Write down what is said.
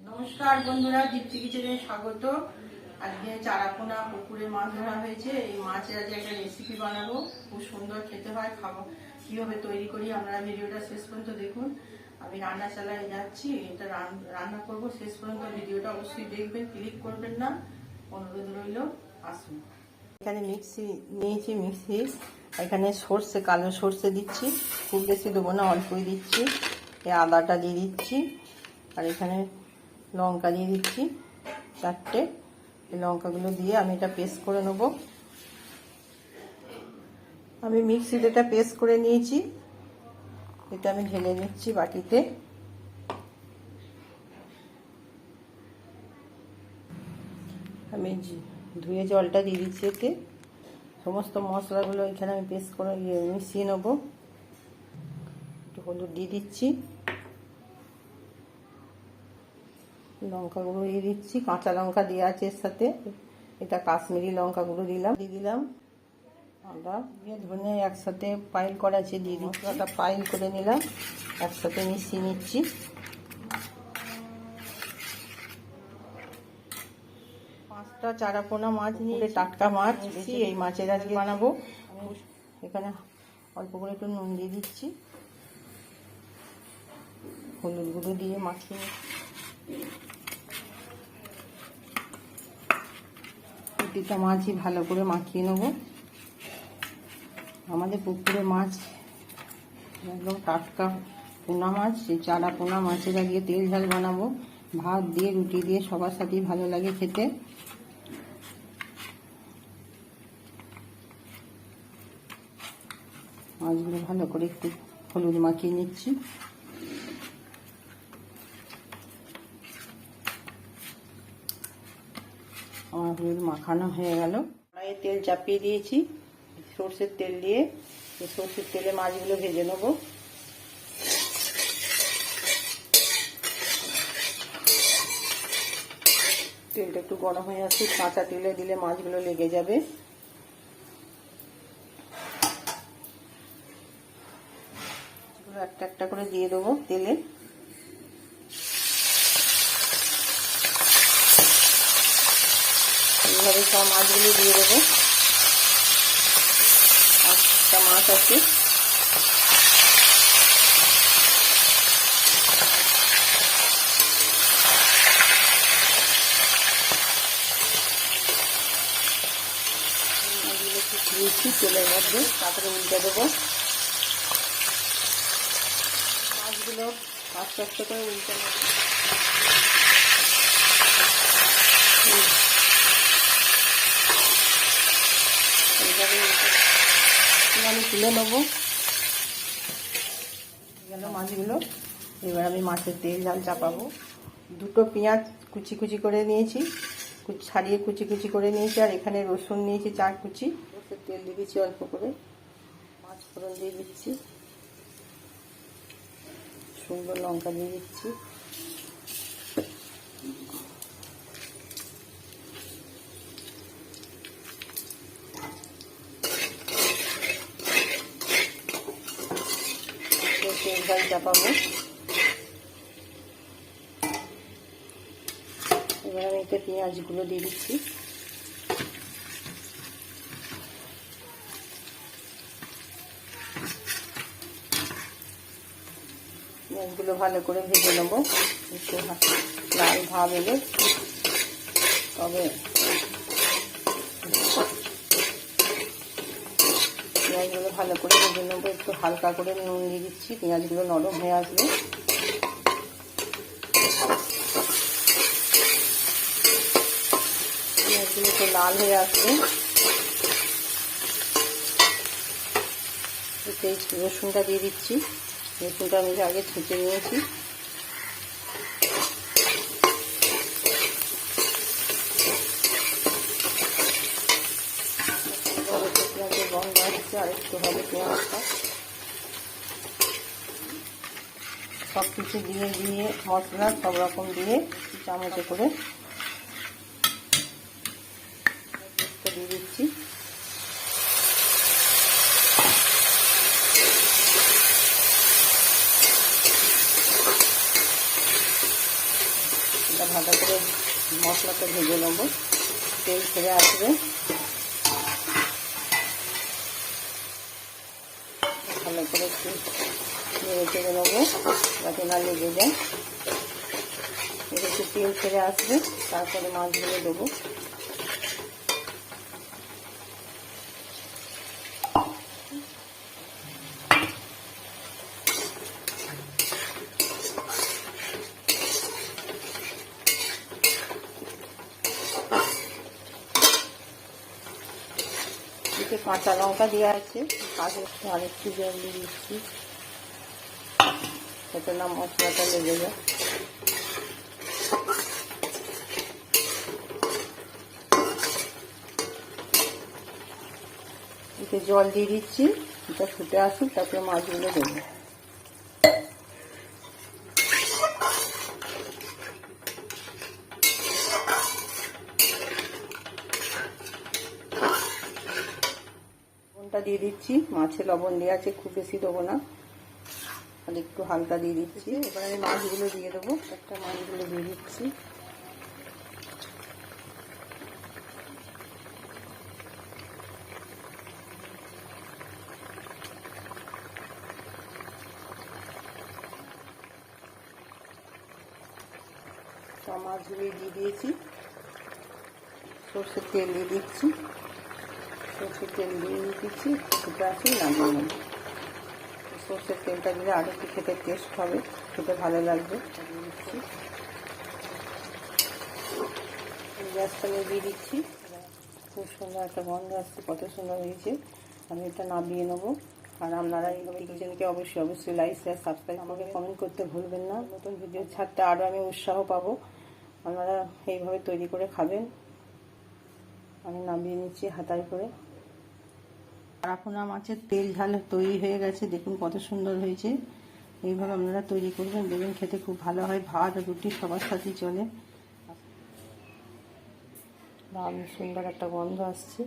নমস্কার বন্ধুরা, দীপ্তি কিচেনে স্বাগত। আজকে চারাপোনা পুকুরে মাছ ধরা হয়েছে। এই মাছের আজকে একটা রেসিপি বানাবো। খুব সুন্দর খেতে হয়, খাব। কীভাবে তৈরি করি আপনারা ভিডিওটা শেষ পর্যন্ত দেখুন। আমি রান্না চালায় যাচ্ছি, এটা রান- রান্না করব শেষ পর্যন্ত। ভিডিওটা অবশ্যই দেখবেন ক্লিক করবেন না। অনুরোধ রইল, আসুন। এখানে মিক্সি, নিয়েছি মিক্সি। এখানে সর্ষে, কালো সর্ষে দিচ্ছি। খুব বেশি দেবো না, অল্পই দিচ্ছি। এই আদাটা দিয়ে দিচ্ছি। আর এখানে লঙ্কা দিয়ে দিচ্ছি চারটে। এই লঙ্কাগুলো দিয়ে আমি এটা পেস্ট করে নেব। আমি মিক্সিতে এটা পেস্ট করে নিয়েছি। এটা আমি ঢেলে নিচ্ছি বাটিতে। আমি ধুয়ে জলটা দিয়ে দিচ্ছি এতে। সমস্ত মশলাগুলো এখানে আমি পেস্ট করে ইয়ে মিশিয়ে নেব। হলুদ দিয়ে দিচ্ছি। লঙ্কা গুঁড়ো দিয়ে দিচ্ছি। কাঁচা লঙ্কা দিয়ে আছে এর সাথে। এটা কাশ্মীরি লঙ্কা গুঁড়ো দিলাম। দিয়ে দিলাম। আদা দিয়ে ধনে একসাথে পাইল করা আছে। দিয়ে দিচ্ছি। মশলাটা পাইল করে নিলাম। একসাথে মিশিয়ে নিচ্ছি। পাঁচটা চারাপোনা মাছ নিয়ে টাটকা মাছ এই মাছের আজকে বানাবো। এখানে অল্প করে একটু নুন দিয়ে দিচ্ছি। হলুদ গুঁড়ো দিয়ে মাখিয়ে প্রতিটা মাছই ভালো করে মাখিয়ে নেব। আমাদের পুকুরে মাছ একদম টাটকা পোনা মাছ, সেই চারা পোনা মাছের আগে তেল ঝাল বানাবো। ভাত দিয়ে, রুটি দিয়ে সবার সাথেই ভালো লাগে খেতে। মাছগুলো ভালো করে একটু হলুদ মাখিয়ে নিচ্ছি। আমার হলুদ মাখানো হয়ে গেল। কড়াইয়ে তেল চাপিয়ে দিয়েছি। সর্ষের তেল দিয়ে সর্ষের তেলে মাছগুলো ভেজে নেব। তেলটা একটু গরম হয়ে আসছে, কাঁচা তেলে দিলে মাছগুলো লেগে যাবে। একটা একটা করে দিয়ে দেবো তেলে। এইভাবে সব মাছগুলো দিয়ে দেবো। পাঁচটা মাছ আছে। দিয়েছি তেলের মধ্যে তারপরে উল্টে দেবো। মাছগুলো আস্তে আস্তে করে উল্টে নেব হুম। এইভাবে উল্টে- এগুলো আমি তুলে নেব। গেল মাছগুলো। এবার আমি মাছের তেল, ঝাল চাপাবো। দুটো পেঁয়াজ কুচি কুচি করে নিয়েছি। ছাড়িয়ে কুচি কুচি করে নিয়েছি। আর এখানে রসুন নিয়েছি চার কুচি। রসুন তেল দিয়ে দিচ্ছি অল্প করে। মাছ ফোড়ন দিয়ে দিচ্ছি। সুন্দর লঙ্কা দিয়ে দিচ্ছি। ঝাল চাপাবো এবার আমি এতে পেঁয়াজগুলো দিয়ে দিচ্ছি। পেঁয়াজগুলো ভালো করে ভেজে নেব। একটু লাল ভাব এলে তবে পেঁয়াজগুলো ভালো করে ভেজে নেব, একটু হালকা করে নুন দিয়ে দিচ্ছি, পেঁয়াজগুলো নরম হয়ে আসবে। পেঁয়াজগুলো একটু লাল হয়ে আসবে। রসুনটা দিয়ে দিচ্ছি। রসুনটা আমি আগে ছেঁচে নিয়েছি। আসছে আর একটু হবে পেঁয়াজটা। সব কিছু দিয়ে দিয়ে, মশলা সব রকম দিয়ে চামচে করে দিয়ে দিচ্ছি। ভালো করে মশলাটা ভেজে নেব। তেল ছেড়ে আসবে ভালো করে একটু নেড়ে চেড়ে নেব যাতে না লেগে যায়। এটা একটু তেল ছেড়ে আসবে। তারপরে মাছগুলো দেবো। কাঁচা লঙ্কা দেওয়া আছে কাজে আরেকটু জল দিয়ে দিচ্ছি। যাতে না মশলাটা লেগে যায়। জল দিয়ে দিচ্ছি এটা ফুটে আসুক, তারপরে মাছগুলো দেবো। দিয়ে দিচ্ছি। মাছে লবণ দেওয়া আছে, খুব বেশি দেবো না। আর একটু হালকা দিয়ে দিচ্ছি। এবার আমি মাছগুলো দিয়ে দেবো। একটা মাছগুলো দিয়ে দিচ্ছি। মাছগুলো দিয়ে দিয়েছি। সর্ষের তেল দিয়ে দিচ্ছি। সর্ষের তেল দিয়ে দিচ্ছি ফুটে আসি নামিয়ে নেব সর্ষের তেলটা দিলে আরও একটু খেতে টেস্ট হবে খেতে ভালো লাগবে গ্যাসটা দিয়ে দিচ্ছি খুব সুন্দর একটা গন্ধ আসছে কত সুন্দর হয়েছে আমি এটা নামিয়ে নেব আর আপনারা এইভাবে কিচেনকে অবশ্যই অবশ্যই লাইক শেয়ার সাবস্ক্রাইব আমাকে কমেন্ট করতে ভুলবেন না নতুন ভিডিও ছাড়তে আরও আমি উৎসাহ পাবো আপনারা এইভাবে তৈরি করে খাবেন আমি নামিয়ে নিচ্ছি হাতায় করে। চারাপোনা মাছের তেল ঝাল তৈরি হয়ে গেছে। দেখুন কত সুন্দর হয়েছে। এইভাবে আপনারা তৈরি করবেন দেখবেন খেতে খুব ভালো হয়। ভাত রুটি সবার সাথেই চলে। দারুণ সুন্দর একটা গন্ধ আসছে।